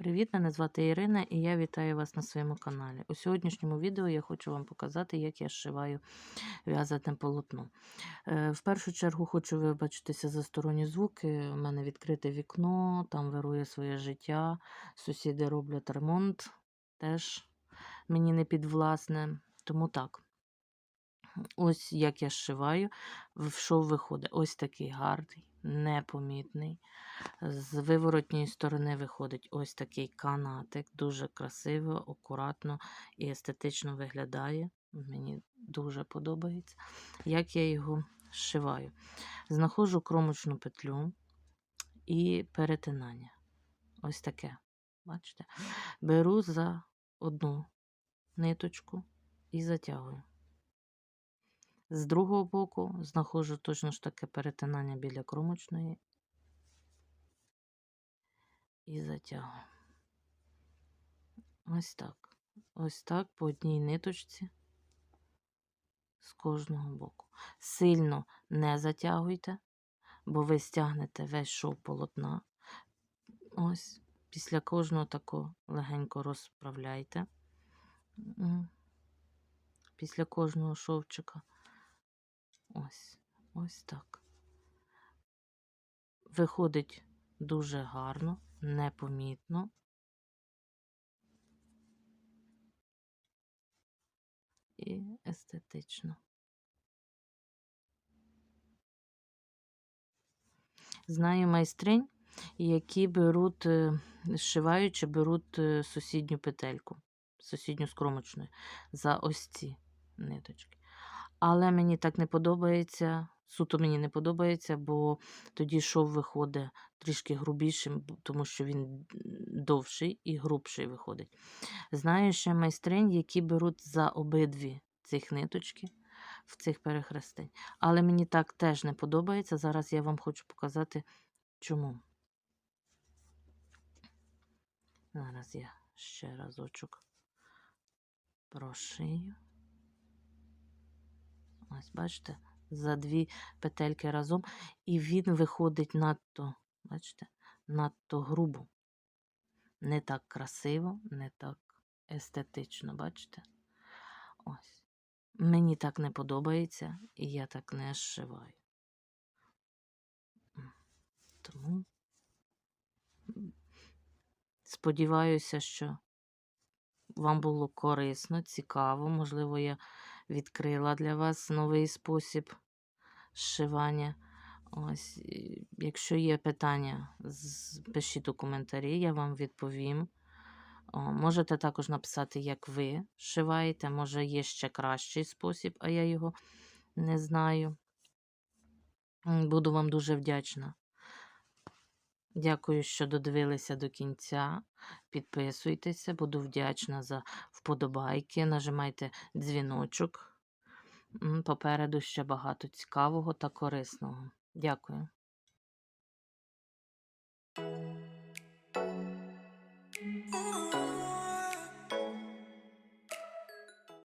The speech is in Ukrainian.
Привіт, мене звати Ірина і я вітаю вас на своєму каналі. У сьогоднішньому відео я хочу вам показати, як я зшиваю в'язане полотно. Е, В першу чергу хочу вибачитися за сторонні звуки. У мене відкрите вікно, там вирує своє життя. Сусіди роблять ремонт, теж мені не підвласне. Тому так. Ось як я зшиваю, в що виходить. Ось такий гарний, непомітний. З виворотньої сторони виходить ось такий канатик, дуже красиво, акуратно і естетично виглядає. Мені дуже подобається. Як я його зшиваю. Знаходжу кромочну петлю і перетинання. Ось таке. Бачите? Беру за одну ниточку і затягую. З другого боку знаходжу точно ж таке перетинання біля кромочної і затягую. Ось так. Ось так по одній ниточці з кожного боку. Сильно не затягуйте, бо ви стягнете весь шов полотна. Ось, після кожного такого легенько розправляйте. Після кожного шовчика. Ось, ось так. Виходить дуже гарно, непомітно. І естетично. Знаю майстринь, які беруть, е, зшиваючи, беруть е, сусідню петельку, сусідню скромочну за ось ці ниточки. Але мені так не подобається. Суто мені не подобається, бо тоді шов виходить трішки грубішим, тому що він довший і грубший виходить. Знаю ще майстринь, які беруть за обидві цих ниточки в цих перехрестень. Але мені так теж не подобається. Зараз я вам хочу показати, чому. Зараз я ще разочок прошию. Ось, бачите, за дві петельки разом, і він виходить надто, бачите, надто грубо. Не так красиво, не так естетично, бачите? Ось. Мені так не подобається, і я так не зшиваю. Тому сподіваюся, що вам було корисно, цікаво. Можливо, я відкрила для вас новий спосіб зшивання. Ось, якщо є питання, пишіть у коментарі, я вам відповім. О, можете також написати, як ви зшиваєте. Може, є ще кращий спосіб, а я його не знаю. Буду вам дуже вдячна. Дякую, що додивилися до кінця. Підписуйтеся, буду вдячна за вподобайки. Нажимайте дзвіночок. Попереду ще багато цікавого та корисного. Дякую. Thank.